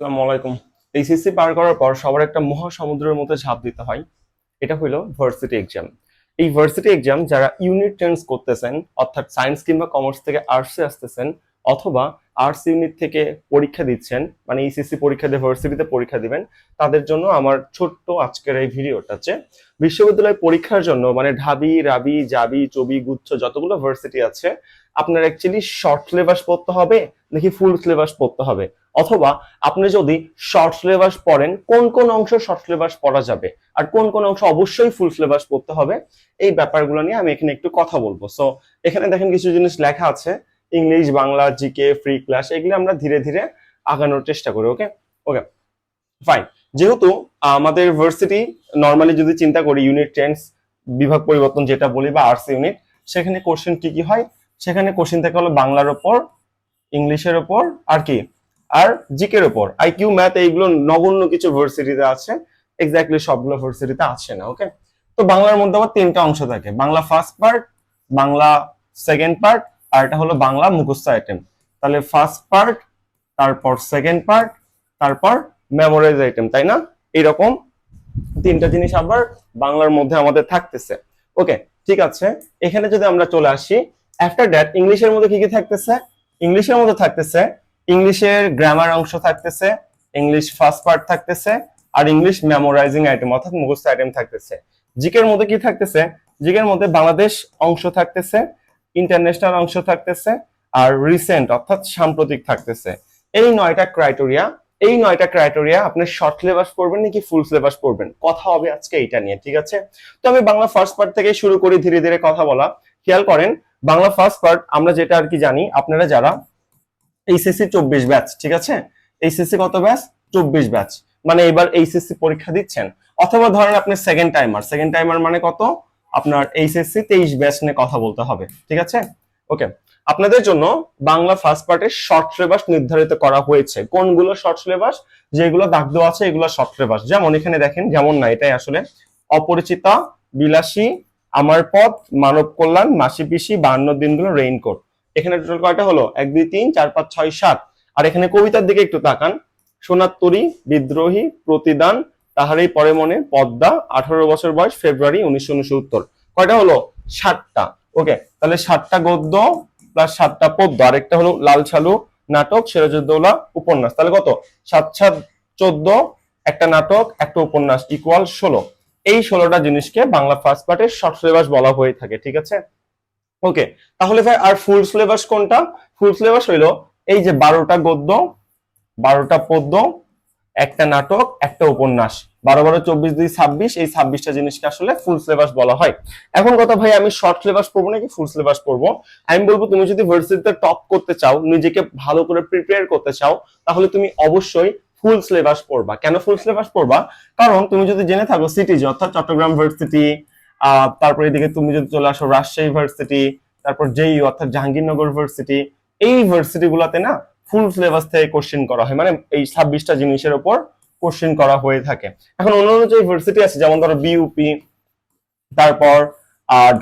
আসসালামু আলাইকুম। এইচএসসি পার করার পর সবার একটা মহাসমুদ্রের মধ্যে ঝাঁপ দিতে হয়। এটা হলো ভার্সিটি এক্সাম এই ভার্সিটি এক্সাম যারা ইউনিট টেন্স করতেছেন, অর্থাৎ সায়েন্স কিংবা কমার্স থেকে আর্টসে আসতেছেন, অথবা আর্টস ইউনিট থেকে পরীক্ষা দিচ্ছেন মানে ইসিসি পরীক্ষা দিয়ে ভার্সিটিতে পরীক্ষা দিবেন, তাদের জন্য আমার ছোট্ট আজকের এই ভিডিওটা হচ্ছে বিশ্ববিদ্যালয় পরীক্ষার জন্য মানে ঢাবি, রাবি, জাবি, চবি, গুচ্ছ যতগুলো ভার্সিটি আছে, আপনার অ্যাকচুয়ালি শর্ট সিলেবাস পড়তে হবে, নাকি ফুল সিলেবাস পড়তে হবে? অথবা আপনি যদি শর্ট সিলেবাস পড়েন, কোন কোন অংশ শর্ট সিলেবাস পড়া যাবে? আর কোন কোন অংশ অবশ্যই ফুল সিলেবাস পড়তে হবে? এই ব্যাপারগুলো নিয়ে আমি এখানে একটু কথা বলব। সো এখানে দেখেন কিছু জিনিস লেখা আছে। English Bangla GK free class এগুলো আমরা ধীরে ধীরে আগানোর চেষ্টা করি ওকে ওকে ফাইন যেহেতু আমাদের ভার্সিটি নর্মালি যদি চিন্তা করি ইউনিট চেঞ্জ বিভাগ পরিবর্তন যেটা বলি বা আর্টস ইউনিট সেখানে কোশ্চেন কি কি হয়? সেখানে কোশ্চেন থাকে হলো বাংলার ওপর, ইংলিশের ওপর, আর কি? আর জিকের ওপর। আইকিউ ম্যাথ এইগুলো নগণ্য কিছু ভার্সিটিতে আছে এক্স্যাক্টলি সবগুলো ভার্সিটিতে আছে না ওকে তো বাংলার মধ্যে আবার তিনটা অংশ থাকে। Bangla first part Bangla second part আর এটা হলো বাংলা মুখস্থ আইটেম তাহলে ফার্স্ট পার্ট তারপর সেকেন্ড পার্ট তারপর মেমোরাইজ আইটেম তাই না? এরকম তিনটা জিনিস আবার বাংলার মধ্যে আমাদের থাকতেছে। ওকে ঠিক আছে। এখানে যদি আমরা চলে আসি আফটার দ্যাট ইংলিশের মধ্যে কি কি থাকতেছে? ইংলিশের মধ্যে থাকতেছে, ইংলিশের গ্রামার অংশ থাকতেছে, ইংলিশ ফার্স্ট পার্ট থাকতেছে, আর ইংলিশ মেমোরাইজিং আইটেম অর্থাৎ মুখস্থ আইটেম থাকতেছে। জিকের মধ্যে কি থাকতেছে? জিকের মধ্যে বাংলাদেশ অংশ থাকতেছে ইন্টারন্যাশনাল অংশ থাকতেছে আর রিসেন্ট অর্থাৎ সাম্প্রতিক থাকতেছে। এই নয়টা ক্রাইটেরিয়া এই নয়টা ক্রাইটেরিয়া আপনি শর্ট সিলেবাস পড়বেন নাকি ফুল সিলেবাস পড়বেন? কথা হবে আজকে এটা নিয়ে, ঠিক আছে? তো আমি বাংলা ফার্স্ট পার্ট থেকে শুরু করি, ধীরে ধীরে কথা বলা। খেয়াল করেন, বাংলা ফার্স্ট পার্ট আমরা যেটা আর কি জানি, আপনারা যারা এইচএসসি চব্বিশ ব্যাচ ঠিক আছে? এইচএসসি কত ব্যাচ চব্বিশ ব্যাচ মানে এবার এইচএসসি পরীক্ষা দিচ্ছেন। অথবা ধরেন আপনি সেকেন্ড টাইমার সেকেন্ড টাইমার মানে কত? আপনার এইচএসসি তেইশ ব্যাচ নিয়ে কথা বলতে হবে, ঠিক আছে? ওকে আপনাদের জন্য বাংলা ফার্স্ট পার্টের শর্ট সিলেবাস নির্ধারিত করা হয়েছে। কোনগুলো শর্ট সিলেবাস যেগুলো দাগ দেওয়া আছে, এগুলো শর্ট সিলেবাস যেমন এখানে দেখেন, যেমন না, এটাই আসলে অপরিচিতা, বিলাসী, আমার পথ, মানব কল্যাণ, মাসি পিসি বান্ন দিনগুলো রেইনকোট এখানে টোটাল কয়টা হলো? এক, দুই, তিন, চার, পাঁচ, ছয়, সাত। আর এখানে কবিতার দিকে একটু তাকান। সোনার তরী, বিদ্রোহী, প্রতিদান তাহারই পরে মনে পদ্মা, আঠারো বছর বয়স, ফেব্রুয়ারি উনিশশো উনসত্তর। কয়টা হলো? সাতটা। ওকে, তাহলে সাতটা গদ্য প্লাস সাতটা পদ্য। আরেকটা হলো লাল ছালু নাটক, সিরাজউদ্দৌলা উপন্যাস। তাহলে কত? সাত সাত, চোদ্দ, একটা নাটক, একটা উপন্যাস ইকুয়াল ষোলো। এই ষোলোটা জিনিসকে বাংলা ফার্স্ট পার্টের শর্ট সিলেবাস বলা হয়ে থাকে, ঠিক আছে? ওকে, তাহলে ভাই, আর ফুল সিলেবাস কোনটা? ফুল সিলেবাস হইল এই যে বারোটা গদ্য, বারোটা পদ্য একটা নাটক, একটা উপন্যাস। বারো বারো, চব্বিশ দুই, ছাব্বিশ, এই ছাব্বিশটা জিনিসকে আসলে ফুল সিলেবাস বলা হয়। এখন কথা ভাই, আমি শর্ট সিলেবাস পড়ব নাকি ফুল সিলেবাস পড়ব? আমি বলব, তুমি যদি ভার্সিটিতে টপ করতে চাও, নিজেকে ভালো করে প্রিপেয়ার করতে চাও, তাহলে তুমি অবশ্যই ফুল সিলেবাস পড়বা। কেন ফুল সিলেবাস পড়বা? কারণ তুমি যদি জেনে থাকো সিটিজ অর্থাৎ চট্টগ্রাম ভার্সিটি তারপর এদিকে তুমি যদি চলে আসো রাজশাহী ভার্সিটি তারপর জেই অর্থাৎ জাহাঙ্গীরনগর ভার্সিটি এই ভার্সিটি গুলাতে না ফুল সিলেবাস থেকে কোশ্চেন করা হয়। মানে এই ছাব্বিশটা জিনিসের উপর কোশ্চেন করা হয়ে থাকে। এখন অন্যান্য যে ভার্সিটি আছে, যেমন ধরো বিউপি তারপর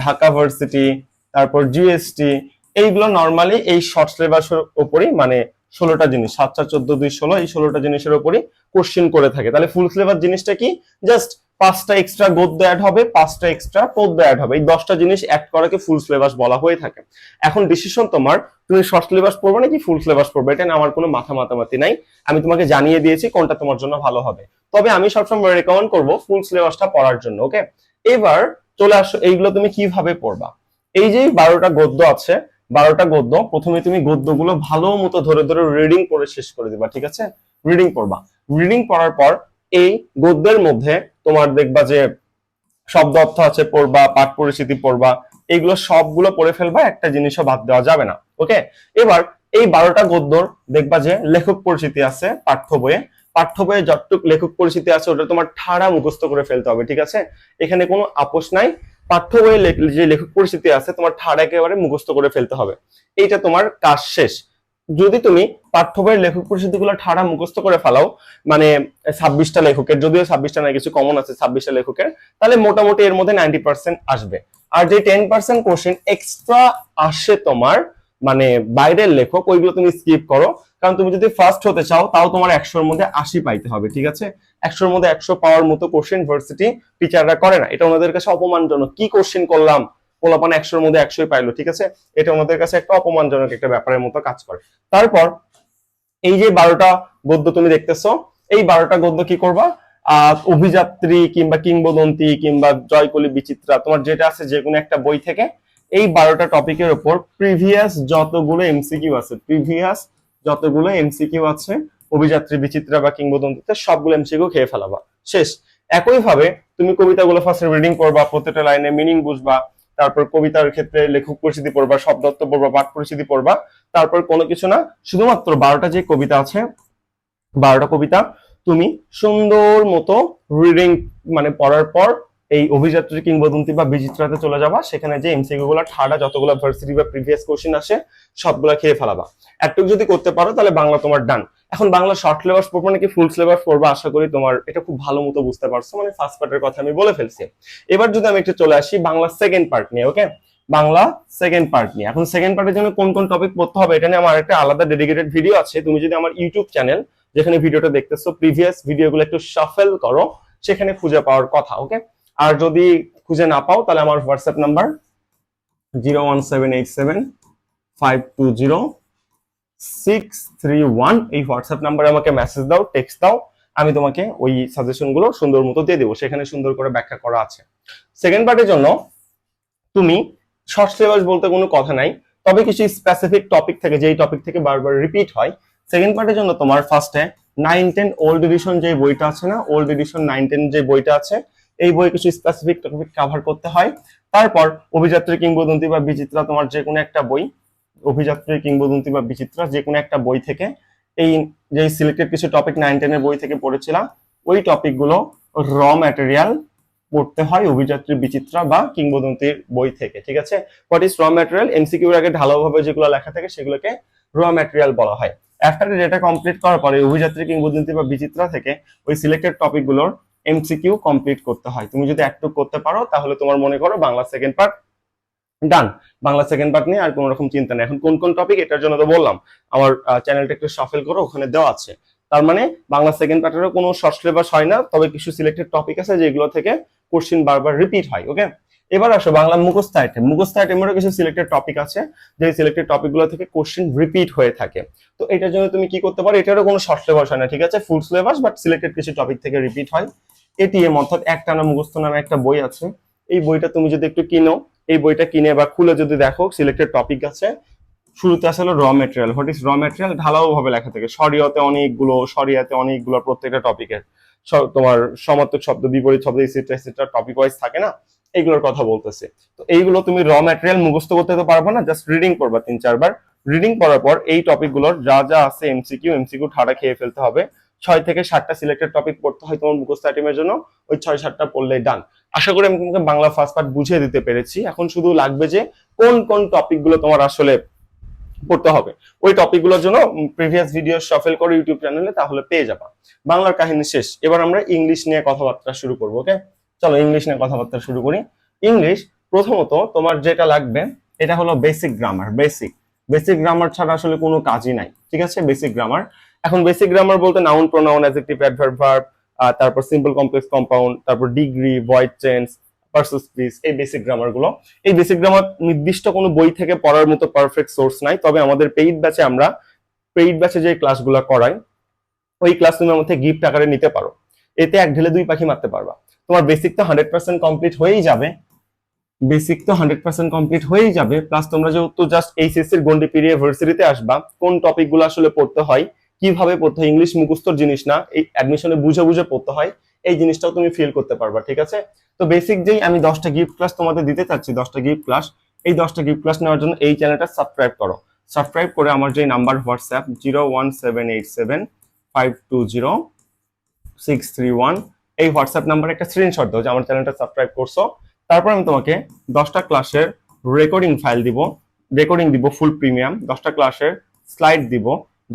ঢাকা ভার্সিটি তারপর জিএসটি এইগুলো নর্মালি এই শর্ট সিলেবাসের উপরই মানে ষোলোটা জিনিস সাত চার চোদ্দ, দুই, ষোলো, এই ষোলোটা জিনিসের উপরই কোশ্চেন করে থাকে। তাহলে ফুল সিলেবাস জিনিসটা কি? জাস্ট পাঁচটা এক্সট্রা গদ্য অ্যাড হবে, পাঁচটা এক্সট্রা পদ্য অ্যাড হবে। এই দশটা জিনিস অ্যাড করাকে ফুল সিলেবাস বলা হয়ে থাকে। এখন ডিসিশন তোমার, তুমি শর্ট সিলেবাস পড়বে নাকি ফুল সিলেবাস পড়বে? এটা আমার কোনো মাথা মাতামাতি নাই। আমি তোমাকে জানিয়ে দিয়েছি কোনটা তোমার জন্য ভালো হবে। তবে আমি সবসময় রেকমেন্ড করব ফুল সিলেবাসটা পড়ার জন্য ওকে এবার চলে আসো, এইগুলো তুমি কীভাবে পড়বা? এই যে বারোটা গদ্য আছে, বারোটা গদ্য, প্রথমে তুমি গদ্যগুলো ভালো মতো ধরে ধরে রিডিং করে শেষ করে দিবা, ঠিক আছে? রিডিং পড়বা। রিডিং পড়ার পর এই গদ্যের মধ্যে তোমার দেখবা যে শব্দ অর্থ আছে পড়বা, পাঠ পরিচিতি পড়বা এইগুলো সবগুলো পড়ে ফেলবা, একটা জিনিসও বাদ দেওয়া যাবে না ওকে এবার এই বারোটা গদ্যর দেখবা যে লেখক পরিচিতি আছে পাঠ্য বইয়ে। পাঠ্য বইয়ে যতটুক লেখক পরিচিতি আছে, ওটা তোমার ঠাড়া মুখস্থ করে ফেলতে হবে, ঠিক আছে? এখানে কোনো আপোষ নাই। পাঠ্য বইয়ে যে লেখক পরিচিতি আছে, তোমার ঠাড়া একেবারে মুখস্থ করে ফেলতে হবে। এইটা তোমার কাজ শেষ। যদি তুমি পাঠ্য বইয়ের লেখক পরিচিতিগুলো ঠাড়া মুখস্থ করে ফেলাও মানে ছাব্বিশটা লেখকের, যদিও ছাব্বিশটা না কিছু কমন আছে ছাব্বিশটা লেখকের, তাহলে মোটামুটি এর মধ্যে নাইনটি পার্সেন্ট আসবে। আর যে টেন পার্সেন্ট কোশ্চেন এক্সট্রা আসে তোমার মানে বাইরের লেখক, ওইগুলো তুমি স্কিপ করো। কারণ তুমি যদি ফার্স্ট হতে চাও, তাও তোমার একশোর মধ্যে আশি পাইতে হবে, ঠিক আছে? একশোর মধ্যে একশো পাওয়ার মতো কোশ্চেন ভার্সিটি টিচাররা করে না। এটা ওনাদের কাছে অপমানজনক। কি কোশ্চেন করলাম? পোলাপান একশোর মধ্যে একশোই পাইলো, ঠিক আছে? এটা আমাদের কাছে একটা অপমানজনক একটা ব্যাপারের মতো কাজ করে। তারপর এই যে বারোটা গদ্য তুমি দেখতেছো, এই বারোটা গদ্য কি করবা? অভিযাত্রী কিংবা কিংবদন্তি কিংবা জয়কলি বিচিত্রা, তোমার যেটা আছে যে কোনো একটা বই থেকে এই বারোটা টপিকের উপর প্রিভিয়াস যতগুলো এমসিকিউ আছে, প্রিভিয়াস যতগুলো এমসিকিউ আছে, অভিযাত্রী বিচিত্রা বা কিংবদন্তিতে সবগুলো এমসিকিউ খেয়ে ফেলাবা। শেষ। একই ভাবে তুমি কবিতাগুলো ফার্স্ট রিডিং করবা, প্রত্যেকটা লাইনে মিনিং বুঝবা তারপর কবিতার ক্ষেত্রে লেখক পরিচিতি পড়বা শব্দত্ব পড়বা, পাঠ পরিচিতি পড়বা, তারপর কোনো কিছু না, শুধুমাত্র বারোটা যে কবিতা আছে, বারোটা কবিতা তুমি সুন্দর মতো রিডিং মানে পড়ার পর এই অভিযাত্রী কিংবদন্তি বা বিচিত্রাতে চলে যাবা, সেখানে যে এমসিকিউ গুলো, ঠাডা যতগুলো ভার্সিটি বা প্রিভিয়াস কোশ্চেন আসে, সবগুলো খেয়ে ফেলাবা। একটু যদি করতে পারো, তাহলে বাংলা তোমার ডান এখন বাংলা শর্ট সিলেবাস পড়ব নাকি ফুল সিলেবাস পড়ব, আশা করি তোমার এটা খুব ভালো মতো বুঝতে পারছ মানে ফার্স্ট পার্টের কথা আমি বলে ফেলছি। এবার যদি আমি একটু চলে আসি বাংলা সেকেন্ড পার্ট নিয়ে ওকে বাংলা সেকেন্ড পার্ট নিয়ে। এখন সেকেন্ড পার্টের জন্য কোন কোন টপিক পড়তে হবে, এটা নিয়ে আমার একটা আলাদা ডেডিকেটেড ভিডিও আছে। তুমি যদি আমার ইউটিউব চ্যানেল যেখানে ভিডিওটা দেখতেছো প্রিভিয়াস ভিডিওগুলো একটু শাফেল করো, সেখানে খুঁজে পাওয়ার কথা ওকে আর যদি খুঁজে না পাও, তাহলে আমার WhatsApp number zero one seven eight seven five two zero six three one এই হোয়াটসঅ্যাপ নাম্বারে আমাকে মেসেজ দাও টেক্সট দাও, আমি তোমাকে ওই সাজেশনগুলো সুন্দর মতো দিয়ে দেবো। সেখানে সুন্দর করে ব্যাখ্যা করা আছে। সেকেন্ড পার্টের জন্য তুমি শর্ট সিলেবাস বলতে কোনো কথা নাই, তবে কিছু স্পেসিফিক টপিক থেকে, যেই টপিক থেকে বারবার রিপিট হয়। সেকেন্ড পার্টের জন্য তোমার ফার্স্টে নাইন টেন ওল্ড এডিশন যে বইটা আছে না ওল্ড এডিশন নাইন টেন যে বইটা আছে এই বই কিছু স্পেসিফিক টপিক কভার করতে হয়। তারপর অভিযাত্রী কিংবদন্তি বা বিচিত্রা তোমার যে কোনো একটা বই, অভিযাত্রী কিংবদন্তি বা বিচিত্রা যে কোনো একটা বই থেকে এই যে সিলেক্টেড কিছু টপিক নাইন টেনের বই থেকে পড়েছিলাম, ওই টপিকগুলো র ম্যাটেরিয়াল পড়তে হয় অভিযাত্রী, বিচিত্রা বা কিংবদন্তির বই থেকে, ঠিক আছে? হোয়াট ইজ র ম্যাটেরিয়াল এমসিকিউর আগে ঢালাওভাবে যেগুলো লেখা থাকে সেগুলোকে র ম্যাটেরিয়াল বলা হয়। আফটার ডেটা কমপ্লিট করার পরে অভিযাত্রী, কিংবদন্তি বা বিচিত্রা থেকে ওই সিলেক্টেড টপিকগুলোর এমসিকিউ কমপ্লিট করতে হয়। তুমি যদি একটু করতে পারো, তাহলে তোমার মনে করো Bangla second part done Bangla second part নিয়ে আর কোনো রকম চিন্তা নেই। এখন কোন কোন টপিক এটার জন্য তো বললাম। আমার চ্যানেলটা একটু সফল করো, ওখানে দেওয়া আছে। তার মানে বাংলা সেকেন্ড পার্টেরও কোনো শর্ট সিলেবাস হয় না, তবে কিছু সিলেক্টেড টপিক আছে যেগুলো থেকে কোশ্চিন বারবার রিপিট হয় ওকে এবার আসো বাংলা মুখস্থ আইটেম মুখস্থ আইটেমেরও কিছু সিলেক্টেড টপিক আছে যে সিলেক্টেড টপিকগুলো থেকে কোশ্চিন রিপিট হয়ে থাকে। তো এটার জন্য তুমি কি করতে পারো? এটারও কোনো শর্ট সিলেবাস হয় না, ঠিক আছে? ফুল সিলেবাস বাট সিলেক্টেড কিছু টপিক থেকে রিপিট হয়। এটিএম অর্থাৎ একটানা মুখস্থ নামে একটা বই আছে। এই বইটা তুমি যদি একটু কিনো, এই বইটা কিনে বা খুলে যদি দেখো সিলেক্টেড টপিক আছে। শুরুতে আসলে raw material what is raw material ঢালাও ভাবে লেখা থাকে। শরীয়তে অনেকগুলো শরিয়াতে অনেকগুলো প্রত্যেকটা টপিকের তোমার সমার্থক শব্দ, বিপরীত শব্দ এসিট্রা এসিট্রা টপিক ওয়াইজ থাকে না? এইগুলোর কথা বলতেছে। তো এইগুলো তুমি র ম্যাটেরিয়াল মুখস্থ করতে তো পারবে না জাস্ট রিডিং করবা তিন, চারবার। রিডিং করার পর এই টপিকগুলোর যা যা আছে এমসিকিউ এমসিকিউ ঠাড়া খেয়ে ফেলতে হবে। ছয় থেকে সাতটা সিলেক্টেড টপিক পড়তে হয় তোমার মুখস্থ আইটেমের জন্য, ওই ছয়, সাতটা পড়লেই ডান আশা করি আমি তোমাকে বাংলা ফার্স্ট পার্ট বুঝিয়ে দিতে পেরেছি। এখন শুধু লাগবে যে কোন কোন টপিকগুলো তোমার আসলে পড়তে হবে। ওই টপিকগুলোর জন্য প্রিভিয়াস ভিডিও সফেল করে ইউটিউব চ্যানেলে তাহলে পেয়ে যাবা। বাংলার কাহিনী শেষ। এবার আমরা ইংলিশ নিয়ে কথাবার্তা শুরু করব ওকে চলো ইংলিশ নিয়ে কথাবার্তা শুরু করি। ইংলিশ প্রথমত তোমার যেটা লাগবে, এটা হলো basic grammar basic basic grammar ছাড়া আসলে কোনো কাজই নাই, ঠিক আছে? বেসিক গ্রামার এখন বেসিক গ্রামার বলতে noun pronoun adjective adverb verb তারপর সিম্পল কমপ্লেক্স কম্পাউন্ড তারপর degree voice change versus please এই বেসিক গ্রামারগুলো। এই বেসিক গ্রামার নির্দিষ্ট কোনো বই থেকে পড়ার মতো পারফেক্ট সোর্স নাই, তবে আমাদের পেইড ব্যাচে আমরা পেইড ব্যাচে যে ক্লাসগুলো করাই, ওই ক্লাস তুমি আমার গিফট আকারে নিতে পারো। এতে এক ঢেলে দুই পাখি মারতে পারবা। তোমার বেসিক তো হান্ড্রেড পার্সেন্ট কমপ্লিট হয়েই যাবে। বেসিক তো হান্ড্রেড পার্সেন্ট কমপ্লিট হয়েই যাবে। প্লাস তোমরা যেহেতু জাস্ট এইচএসসি এর গন্ডি পেরিয়ে ভার্সিটিতে আসবা, কোন টপিকগুলো আসলে পড়তে হয়, কীভাবে পড়তে হয় ইংলিশ মুখস্থর জিনিস না, এই অ্যাডমিশনে বুঝে বুঝে পড়তে হয়, এই জিনিসটাও তুমি ফিল করতে পারবা, ঠিক আছে? তো বেসিক যেই আমি দশটা গিফট ক্লাস তোমাদের দিতে চাচ্ছি, দশটা গিফট ক্লাস এই দশটা গিফট ক্লাস নেওয়ার জন্য এই চ্যানেলটা সাবস্ক্রাইব করো। সাবস্ক্রাইব করে আমার যে number WhatsApp zero one seven eight seven five two zero six three one এই হোয়াটসঅ্যাপ নাম্বারে একটা স্ক্রিনশট দাও যে আমার চ্যানেলটা সাবস্ক্রাইব করছ। তারপর আমি তোমাকে দশটা ক্লাসের রেকর্ডিং ফাইল দিব রেকর্ডিং দিব ফুল প্রিমিয়াম দশটা ক্লাসের স্লাইড দিব,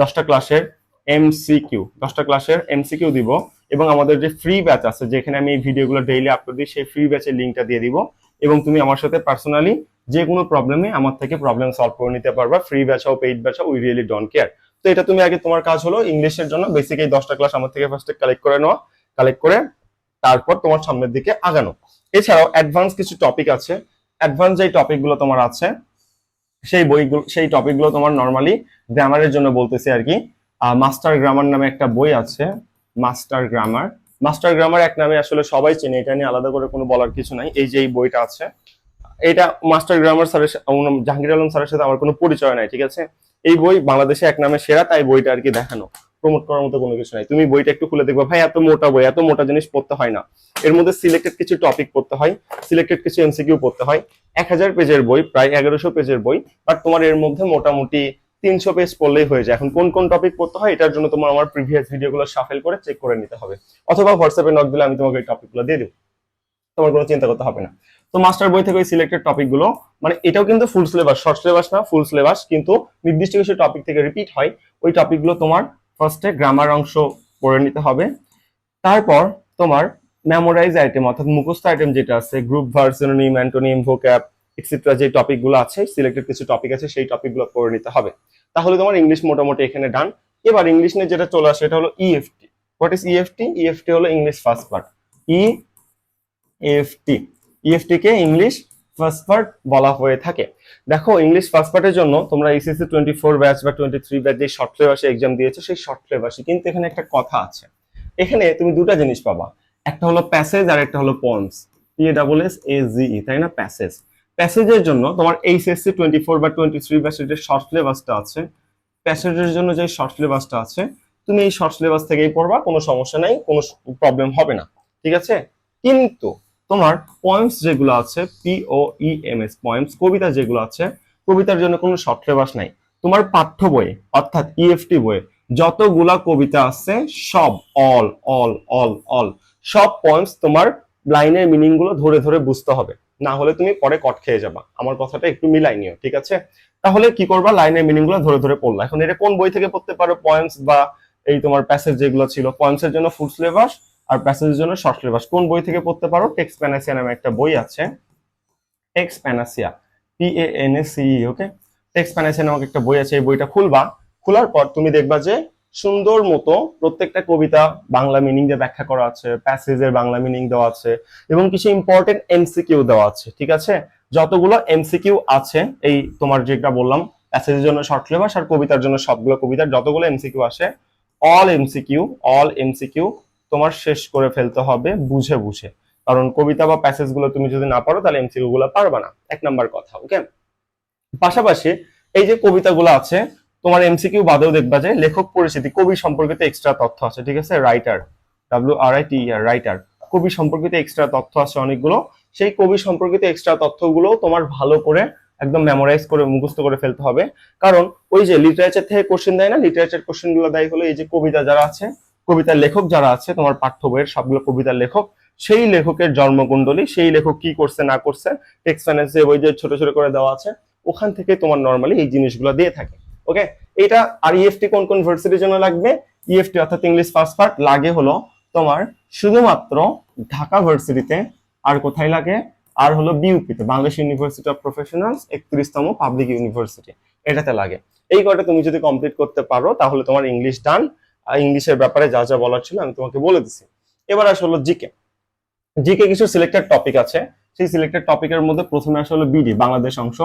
দশটা ক্লাসের এমসিকিউ দশটা ক্লাসের এমসিকিউ দিব এবং আমাদের যে ফ্রি ব্যাচ আছে, যেখানে আমি এই ভিডিওগুলো ডেইলি আপলোড দিই, সেই ফ্রি ব্যাচের লিঙ্কটা দিয়ে দিব এবং তুমি আমার সাথে পার্সোনালি যে কোনো প্রবলেমে আমার থেকে প্রবলেম সলভ করে নিতে পারবা ফ্রি ব্যাচ হোক পেইড ব্যাচ হোক উই রিয়েলি ডোন্ট কেয়ার তো এটা তুমি আগে তোমার কাজ হলো ইংলিশের জন্য বেসিক এই দশটা ক্লাস আমার থেকে ফার্স্টে কালেক্ট করে নেওয়া কালেক্ট করে তারপর তোমার সামনের দিকে আগানো। এছাড়াও অ্যাডভান্স কিছু টপিক আছে। অ্যাডভান্স যে টপিকগুলো তোমার আছে, সেই বইগুলো, সেই টপিকগুলো তোমার নর্মালি গ্রামারের জন্য বলতেছি আর কি। মাস্টার গ্রামার নামে একটা বই আছে মাস্টার গ্রামার মাস্টার গ্রামার এক নামে আসলে সবাই চেনে, এটা নিয়ে আলাদা করে কোনো বলার কিছু নাই। এই যে এই বইটা আছে, এটা মাস্টার গ্রামার স্যারের জাহাঙ্গীর আলম স্যারের সাথে আমার কোনো পরিচয় নাই, ঠিক আছে? এই বই বাংলাদেশে এক নামে সেরা, তাই বইটা আর কি দেখানো। প্রমোট করার মতো কোনো কিছু নাই। তুমি বইটা একটু খুলে দেখবে, ভাই, এত মোটা বই, এত মোটা জিনিস পড়তে হয় না। এর মধ্যে সিলেক্টেড কিছু টপিক পড়তে হয় সিলেক্টেড কিছু এমসিকিউ পড়তে হয়। এক হাজার পেজের বই, প্রায় এগারোশো পেজের বই বাট তোমার এর মধ্যে মোটামুটি তিনশো পেজ পড়লেই হয়ে যায়। এখন কোন কোন টপিক পড়তে হয়, এটার জন্য তোমার আমার প্রিভিয়াস ভিডিওগুলো সাফেল করে চেক করে নিতে হবে। অথবা হোয়াটসঅ্যাপে নক দিলে আমি তোমাকে এই টপিকগুলো দিয়ে দেবো। তোমার কোনো চিন্তা করতে হবে না। তো মাস্টার বই থেকে ওই সিলেক্টেড টপিকগুলো মানে এটাও কিন্তু ফুল সিলেবাস শর্ট সিলেবাস না ফুল সিলেবাস কিন্তু নির্দিষ্ট কিছু টপিক থেকে রিপিট হয়। ওই টপিকগুলো তোমার ফার্স্টে গ্রামার অংশ পড়ে নিতে হবে। তারপর তোমার মেমোরাইজ আইটেম অর্থাৎ মুখস্থ আইটেম যেটা আছে group verbs synonym antonym vocab extra যে টপিকগুলো আছে সিলেক্টেড কিছু টপিক আছে, সেই টপিকগুলো পড়ে নিতে হবে। তাহলে তোমার ইংলিশ মোটামুটি এখানে ডান এবার ইংলিশ নিয়ে যেটা চলে আসে, এটা হলো EFT what is EFT EFT হলো English first part E FT EFT কে ইংলিশ ফার্স্ট পার্ট বলা হয়ে থাকে। দেখো ইংলিশ ফার্স্ট জন্য তোমরা এসএসসি টোয়েন্টি ফোর ব্যাচ বা টোয়েন্টি থ্রি ব্যাচ যে শর্ট সিলেবাসে এক্সাম দিয়েছ, সেই শর্ট সিলেবাসে কিন্তু এখানে একটা কথা আছে। এখানে তুমি দুটা জিনিস পাবা। একটা হলো প্যাসেজ আর একটা হলো points P double S A G E তাই না? প্যাসেজ প্যাসেজের জন্য তোমার এইচএসসি টোয়েন্টি ফোর বা টোয়েন্টি থ্রি ব্যাচের যে শর্ট সিলেবাসটা আছে প্যাসেজের জন্য যে শর্ট সিলেবাসটা আছে, তুমি এই শর্ট সিলেবাস থেকেই পড়বা, কোনো সমস্যা নাই, কোনো প্রবলেম হবে না। ঠিক আছে? কিন্তু তোমার পয়েন্টস যেগুলো আছে P O E M S points কবিতা যেগুলো আছে, কবিতার জন্য কোনো শর্ট সিলেবাস নাই। তোমার পাঠ্য বইয়ে অর্থাৎ ইএফটি বইয়ে যতগুলা কবিতা আছে, সব অল অল অল অল সব পয়েন্টস তোমার লাইনের মিনিংগুলো ধরে ধরে বুঝতে হবে। না হলে তুমি পরে কট খেয়ে যাবা। আমার কথাটা একটু মিলাই নিও, ঠিক আছে? তাহলে কি করবা? লাইনের মিনিংগুলো ধরে ধরে পড়লা। এখন এটা কোন বই থেকে পড়তে পারো? পয়েন্টস বা এই তোমার প্যাসেজ যেগুলো ছিল পয়েন্টস এর জন্য ফুল সিলেবাস আর প্যাসেজের জন্য শর্ট সিলেবাস কোন বই থেকে পড়তে পারো? টেক্স প্যানাসিয়া নামে একটা বই আছে। Text panacea P A N S C E okay text panacea নামক একটা বই আছে, এই বইটা খুলবা। খোলার পর তুমি দেখবা যে সুন্দর মতো প্রত্যেকটা কবিতা বাংলা মিনিং দিয়ে ব্যাখ্যা করা আছে প্যাসেজের বাংলা মিনিং দেওয়া আছে, এবং কিছু ইম্পর্টেন্ট এমসিকিউ দেওয়া আছে, ঠিক আছে? যতগুলো এমসিকিউ আছে, এই তোমার যেটা বললাম প্যাসেজের জন্য শর্ট সিলেবাস আর কবিতার জন্য সবগুলো কবিতার, যতগুলো এমসিকিউ আসে অল এমসিকিউ অল এমসিকিউ তোমার শেষ করে ফেলতে হবে বুঝে বুঝে। কারণ কবিতা বা প্যাসেজগুলো তুমি যদি না পারো, তাহলে এমসিকিউ গুলো পারবা না। এক নাম্বার কথা ওকে পাশাপাশি এই যে কবিতাগুলো আছে, তোমার এমসিকিউ বাদেও দেখবা যে লেখক পরিচিতি, কবি সম্পর্কিত এক্সট্রা তথ্য আছে, ঠিক আছে? Writer W R I T R writer কবি সম্পর্কিত এক্সট্রা তথ্য আছে অনেকগুলো। সেই কবি সম্পর্কিত এক্সট্রা তথ্যগুলো তোমার ভালো করে একদম মেমোরাইজ করে, মুখস্থ করে ফেলতে হবে। কারণ ওই যে লিটারেচার থেকে কোশ্চেন দেয় না লিটারেচার কোশ্চেনগুলো দেয় হলো এই যে কবিতা যারা আছে কবিতার লেখক যারা আছে, তোমার পাঠ্য বইয়ের সবগুলো কবিতার লেখক, সেই লেখকের জন্মকুণ্ডলী, সেই লেখক কি করছে, না করছে টেক্সট ফাইন্যান্সে বই যে ছোট ছোট করে দেওয়া আছে, ওখান থেকে তোমার নর্মালি এই জিনিসগুলো দিয়ে থাকে ওকে এটা আর ইএফটি কোন কোন ভার্সিটির জন্য লাগবে? ইএফটি অর্থাৎ ইংলিশ ফার্স্ট পার্ট লাগে হলো তোমার শুধুমাত্র ঢাকা ভার্সিটিতে আর কোথায় লাগে? আর হলো বিউপিতে বাংলাদেশ ইউনিভার্সিটি অফ প্রফেশনালস একত্রিশতম পাবলিক ইউনিভার্সিটি এটাতে লাগে। এই কটা তুমি যদি কমপ্লিট করতে পারো, তাহলে তোমার ইংলিশ ডান ইংলিশের ব্যাপারে যা যা বলার ছিল আমি তোমাকে বলে দিছি। এবার আসলে জিকে। জিকে কিছু সিলেক্টেড টপিক আছে। সেই সিলেক্টেড টপিকের মধ্যে প্রথমে আসলে বিডি, বাংলাদেশ অংশ।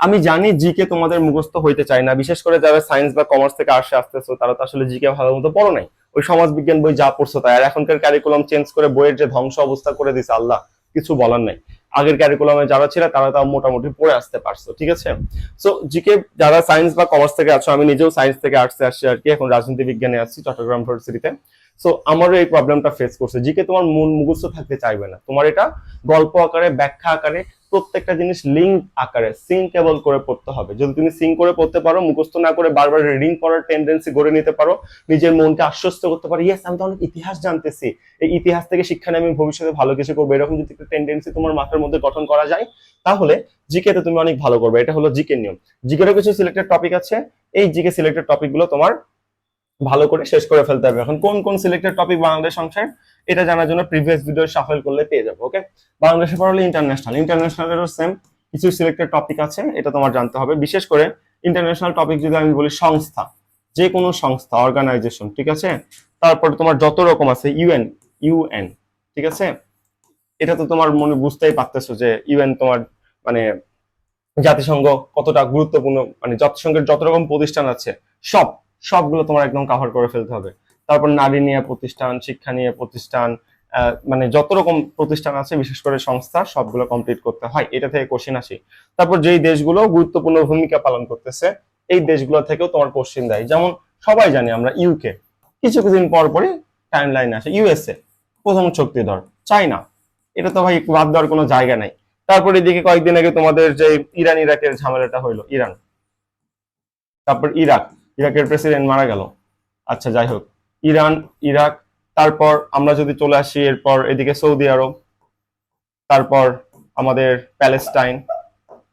আমি জানি জিকে তোমাদের মুখস্থ হইতে চাই না, বিশেষ করে যারা সায়েন্স বা কমার্স থেকে আসে, আসতেছো, তারা তো আসলে জিকে ভালো মতো পড়ো নাই। ওই সমাজ বিজ্ঞান বই যা পড়ছো তাই। আর এখনকার ক্যারিকুলাম চেঞ্জ করে বইয়ের যে ধ্বংস অবস্থা করে দিছে, আল্লাহ। কিছু বলার নাই। আগের ক্যারিকুলামে যারা ছিল, তারা তাও মোটামুটি পড়ে আসতে পারছ, ঠিক আছে? সো জিকে যারা সায়েন্স বা কমার্স থেকে আছো, আমি নিজেও সায়েন্স থেকে আর্টসে আসছি আর কি, এখন রাজনীতি বিজ্ঞানে আসছি, চট্টগ্রাম ইউনিভার্সিটিতে সো আমারও এই প্রবলেমটা ফেস করছে। জিকে তোমার মন মুখস্থ থাকতে চাইবে না। তোমার এটা গল্প আকারে, ব্যাখ্যা আকারে প্রত্যেকটা জিনিস লিঙ্ক আকারে সিঙ্কেবল করে পড়তে হবে। যদি তুমি সিঙ্ক করে পড়তে পারো, মুখস্থ না করে বারবার রিডিং করার টেন্ডেন্সি গড়ে নিতে পারো, নিজের মনকে আশ্বস্ত করতে পারো ইয়েস আমি তো অনেক ইতিহাস জানতেছি। এই ইতিহাস থেকে শিক্ষা নিয়ে আমি ভবিষ্যতে ভালো কিছু করব। এরকম যদি একটা টেন্ডেন্সি তোমার মাথার মধ্যে গঠন করা যায়, তাহলে জিকে তে তুমি অনেক ভালো করবে। এটা হলো জিকে নিয়ম। জিকেরও কিছু সিলেক্টেড টপিক আছে। এই জিকে সিলেক্টেড টপিকগুলো তোমার ভালো করে শেষ করে ফেলতে হবে। এখন কোন কোন সিলেক্টেড টপিক বাংলাদেশ অংশের? এটা জানার জন্য প্রিভিয়াস ভিডিও সাফল করলে পেয়ে যাব ওকে বাংলাদেশে পড়ালে ইন্টারন্যাশনাল ইন্টারন্যাশনালেরও সেম কিছু সিলেক্টেড টপিক আছে, এটা তোমার জানতে হবে। বিশেষ করে ইন্টারন্যাশনাল টপিক যদি আমি বলি সংস্থা যে কোনো সংস্থা অর্গানাইজেশন ঠিক আছে? তারপর তোমার যত রকম আছে ইউএন ইউএন ঠিক আছে? এটা তো তোমার মনে বুঝতেই পারতেছো যে ইউএন তোমার মানে জাতিসংঘ কতটা গুরুত্বপূর্ণ মানে জাতিসংঘের যত রকম প্রতিষ্ঠান আছে, সব, সবগুলো তোমার একদম কাভার করে ফেলতে হবে। তারপর নারী নিয়ে প্রতিষ্ঠান, শিক্ষা নিয়ে প্রতিষ্ঠান মানে যত রকম প্রতিষ্ঠান আছে, বিশেষ করে সংস্থা, সবগুলো কমপ্লিট করতে হয়। এটা থেকে কোশ্চিন আসি। তারপর যেই দেশগুলো গুরুত্বপূর্ণ ভূমিকা পালন করতেছে, এই দেশগুলো থেকেও তোমার কোশ্চিন দেয়। যেমন সবাই জানি আমরা ইউকে কিছু কিছুদিন পর পরই টাইম লাইন আসে ইউএসএ প্রথম শক্তিধর চাইনা এটা তো ভাই বাদ দেওয়ার কোনো জায়গা নাই। তারপর এদিকে কয়েকদিন আগে তোমাদের যে ইরান, ইরাকের ঝামেলাটা হইল, ইরান। তারপর ইরাক, ইরাকের প্রেসিডেন্ট মারা গেল। আচ্ছা যাই হোক। ইরান, ইরাক, তারপর আমরা যদি চলে আসি এরপর এদিকে সৌদি আরব, তারপর আমাদের প্যালেস্টাইন,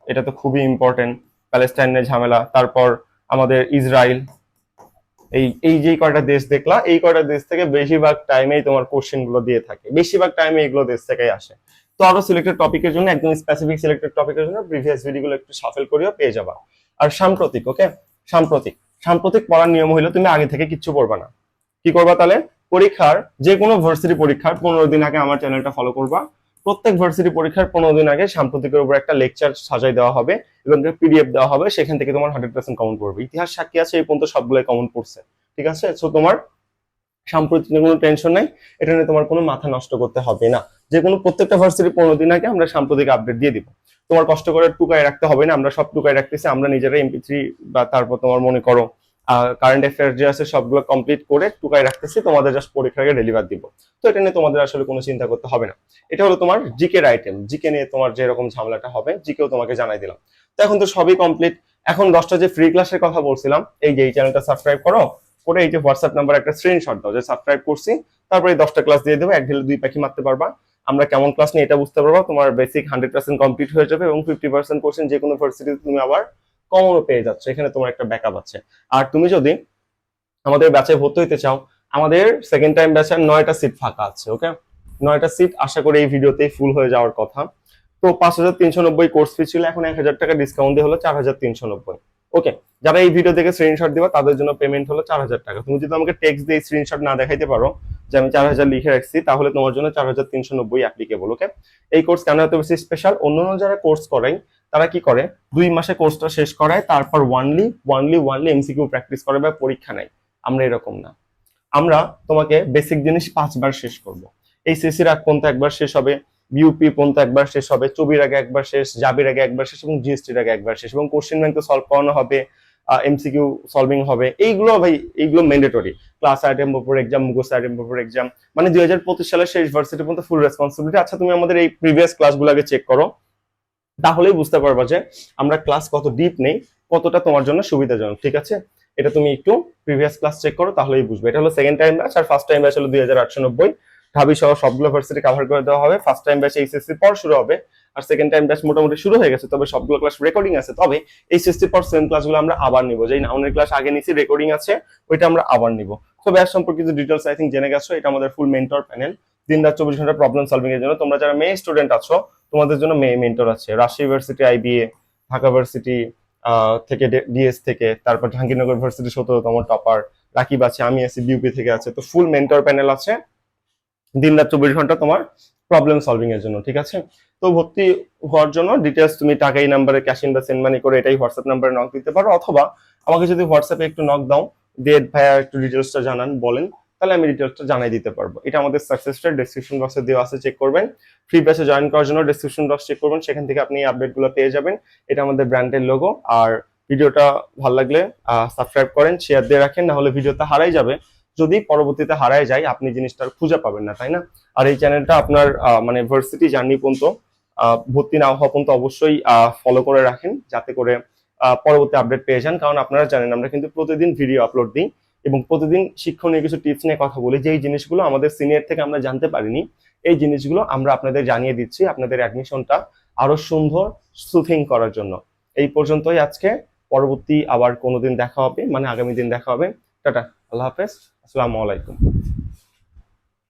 এটা তো খুবই ইম্পর্টেন্ট প্যালেস্টাইনের ঝামেলা, তারপর আমাদের ইসরায়েল এই এই যে কয়টা দেশ দেখলা, এই কয়টা দেশ থেকে বেশিরভাগ টাইমেই তোমার কোশ্চেনগুলো দিয়ে থাকে, বেশিরভাগ টাইমে এগুলো দেশ থেকেই আসে। তো আরও সিলেক্টেড টপিকের জন্য, একদম স্পেসিফিক সিলেক্টেড টপিকের জন্য প্রিভিয়াস ভিডিওগুলো একটু সাফেল করিও, পেয়ে যাবা। আর সাম্প্রতিক ওকে সাম্প্রতিক সাম্প্রতিক পড়ার নিয়ম হইল তুমি আগে থেকে কিচ্ছু পড়বা না। কি করবা তাহলে? পরীক্ষার যে কোনো ভার্সিটি পরীক্ষার পনেরো দিন আগে আমার চ্যানেলটা ফলো করবা। প্রত্যেক ভার্সিটি পরীক্ষার পনেরো দিন আগে সাম্প্রতিকের উপর একটা লেকচার সাজাই দেওয়া হবে এবং পিডিএফ দেওয়া হবে, সেখান থেকে তোমার হান্ড্রেড পার্সেন্ট কমন পড়বে। ইতিহাস সাক্ষী আছে, এই পর্যন্ত সবগুলোই কমন পড়ছে, ঠিক আছে? সো তোমার সাম্প্রতিক কোনো টেনশন নাই, এটা নিয়ে তোমার কোনো মাথা নষ্ট করতে হবে না। যে কোনো প্রত্যেকটা ভার্সিটি পনেরো দিন আগে আমরা সাম্প্রতিক আপডেট দিয়ে দিব। তোমার কষ্ট করে টুকায় রাখতে হবে না, আমরা সব টুকায় রাখতেছি, আমরা নিজেরা এমপি থ্রি বা তারপর তোমার মনে করো কারেন্ট অ্যাফেয়ার যে আছে সবগুলো কমপ্লিট করে টুকায় রাখতেছি, তোমাদের জাস্ট পরীক্ষাকে ডেলিভার দিব। তো এটা নিয়ে তোমাদের আসলে কোনো চিন্তা করতে হবে না। এটা হলো তোমার জিকের আইটেম জিকে নিয়ে তোমার যে রকম ঝামেলাটা হবে জিকেও তোমাকে জানাই দিলাম। তো এখন তো সবই কমপ্লিট এখন দশটা যে ফ্রি ক্লাসের কথা বলছিলাম, এই যে এই চ্যানেলটা সাবস্ক্রাইব করো, করে এই যে হোয়াটসঅ্যাপ নাম্বার একটা স্ক্রিনশট দাও, যে সাবস্ক্রাইব করছি, তারপরে দশটা ক্লাস দিয়ে দেবো, এক ঢেলে দুই পাখি মারতে পারবা। আমরা কেমন ক্লাস নিয়ে এটা বুঝতে পারবা, তোমার বেসিক হান্ড্রেড পার্সেন্ট কমপ্লিট হয়ে যাবে এবং ফিফটি পার্সেন্ট কোর্সেন যে কোনো ভার্সিটিতে তুমি আবার কমনও পেয়ে যাচ্ছ, এখানে তোমার একটা ব্যাকআপ আছে। আর তুমি যদি আমাদের ব্যাচে ভর্তি হইতে চাও, আমাদের সেকেন্ড টাইম ব্যাচে নয়টা সিট ফাঁকা আছে ওকে নয়টা সিট আশা করি এই ভিডিওতেই ফুল হয়ে যাওয়ার কথা। তো পাঁচ হাজার তিনশো নব্বই কোর্স ফি ছিল, এখন এক হাজার টাকা ডিসকাউন্ট দিয়ে হলো চার হাজার তিনশো নব্বই ওকে যারা এই ভিডিও থেকে স্ক্রিনশট দিবা, তাদের জন্য পেমেন্ট হলো চার হাজার টাকা। তুমি যদি আমাকে টেক্সট দিয়ে স্ক্রিনশট না দেখাইতে পারো যে আমি চার হাজার লিখে রাখছি, তাহলে তোমার জন্য চার হাজার তিনশো নব্বই অ্যাপ্লিকেবল ওকে এই কোর্স কেন এত বেশি স্পেশাল অন্যান্য যারা কোর্স করাই তারা কি করে? দুই মাসে কোর্সটা শেষ করায়, তারপর only only only MCQ practice করে বা পরীক্ষা নেয়। আমরা এরকম না। আমরা তোমাকে বেসিক জিনিস পাঁচবার শেষ করব। এই সিসির আগ পর্যন্ত একবার শেষ হবে বিউপি পর্যন্ত একবার শেষ হবে চবির আগে একবার শেষ জাবির আগে একবার শেষ এবং জিএসটির আগে একবার শেষ এবং কোশ্চেন ব্যাংক তো সলভ করানো হবে এমসিকিউ সলভিং হবে। এইগুলো ভাই, এইগুলো ম্যান্ডেটরি ক্লাস আইটেম উপর এক্সাম মুখস্থ আইটেম উপর এক্সাম মানে দুই হাজার পঁচিশ সালের শেষ ভার্সিটি পর্যন্ত ফুল রেসপন্সিবিলিটি আচ্ছা তুমি আমাদের এই প্রিভিয়াস ক্লাসগুলো আগে চেক করো। তাহলেই বুঝতে পারবা যে আমরা ক্লাস কত ডিপ নেই, কতটা তোমার জন্য সুবিধাজনক, ঠিক আছে? এটা তুমি একটু প্রিভিয়াস ক্লাস চেক করো, তাহলেই বুঝবে। এটা হলো সেকেন্ড টাইম ব্যাচ আর ফার্স্ট টাইম ব্যাচ হলো দুই হাজার আটশো নব্বই। ঢাবি সহ সবগুলো ভার্সিটি কভার করে দেওয়া হবে। ফার্স্ট টাইম ব্যাচ এইচএসসি পর শুরু হবে আর সেকেন্ড টাইম ব্যাচ মোটামুটি শুরু হয়ে গেছে, তবে সবগুলো ক্লাস রেকর্ডিং আছে। তবে এইচএসসি পর সেম ক্লাসগুলো আমরা আবার নিব। যেই নাউনের ক্লাস আগে নিছি রেকর্ডিং আছে, ওইটা আমরা আবার নিব। তো ব্যাচ সম্পর্কিত ডিটেলস আই থিঙ্ক জেনে গেছো, এটা আমাদের ফুল মেন্টর প্যানেল দিন রাত চব্বিশ ঘণ্টা প্রবলেম সলভিং এর জন্য। তোমরা যারা মেয়ে স্টুডেন্ট আছো তোমাদের জন্য মেন্টর আছে। Rajshahi university IBA Dhaka varsity থেকে ডিএস থেকে, তারপর জাহাঙ্গীরনগর ভার্সিটি সতেরোতম টপার রাকিব আছে আমি আছি বিউপি থেকে আছে। তো ফুল মেন্টর প্যানেল আছে। দিন রাত চব্বিশ ঘণ্টা তোমার প্রবলেম সলভিং এর জন্য, ঠিক আছে? তো ভর্তি হওয়ার জন্য ডিটেলস তুমি টাকা এই নাম্বারে ক্যাশ ইন বা সেন্ড মানি করে এটাই হোয়াটসঅ্যাপ নাম্বারে নক দিতে পারো, অথবা আমাকে যদি হোয়াটসঅ্যাপে একটু নক দাও দিয়ে ভাইয়া একটু ডিটেলসটা জানান, বলেন। তাহলে আমি ডিটেলসটা জানাই দিতে পারব। এটা আমাদের সাকসেসটা ডেসক্রিপশন বক্সে দেওয়া আছে চেক করবেন। ফ্রি ব্যাচে জয়েন করার জন্য ডেসক্রিপশন বক্স চেক করবেন। সেখান থেকে আপনি আপডেটগুলো পেয়ে যাবেন। এটা আমাদের ব্র্যান্ডের লোগো আর ভিডিওটা ভালো লাগলে সাবস্ক্রাইব করেন শেয়ার দিয়ে রাখেন না হলে ভিডিওটা হারাই যাবে। যদি পরবর্তীতে হারায় যায়, আপনি জিনিসটার খুঁজে পাবেন না, তাই না? আর এই চ্যানেলটা আপনার মানে ভার্সিটি জার্নি পর্যন্ত ভর্তি না হওয়া পর্যন্ত অবশ্যই ফলো করে রাখেন, যাতে করে পরবর্তী আপডেট পেয়ে যান। কারণ আপনারা জানেন, আমরা কিন্তু প্রতিদিন ভিডিও আপলোড দিই। এবং প্রতিদিন শিক্ষণীয় কিছু টিপস নিয়ে কথা বলি, যেই জিনিসগুলো আমাদের সিনিয়র থেকে আমরা জানতে পারিনি, এই জিনিসগুলো আমরা আপনাদের জানিয়ে দিচ্ছি আপনাদের অ্যাডমিশনটা আরও সুন্দর সুথিং করার জন্য। এই পর্যন্তই আজকে, পরবর্তী আবার কোনোদিন দেখা হবে মানে আগামী দিন দেখা হবে। টাটা, আল্লাহ হাফেজ, আসসালামু আলাইকুম।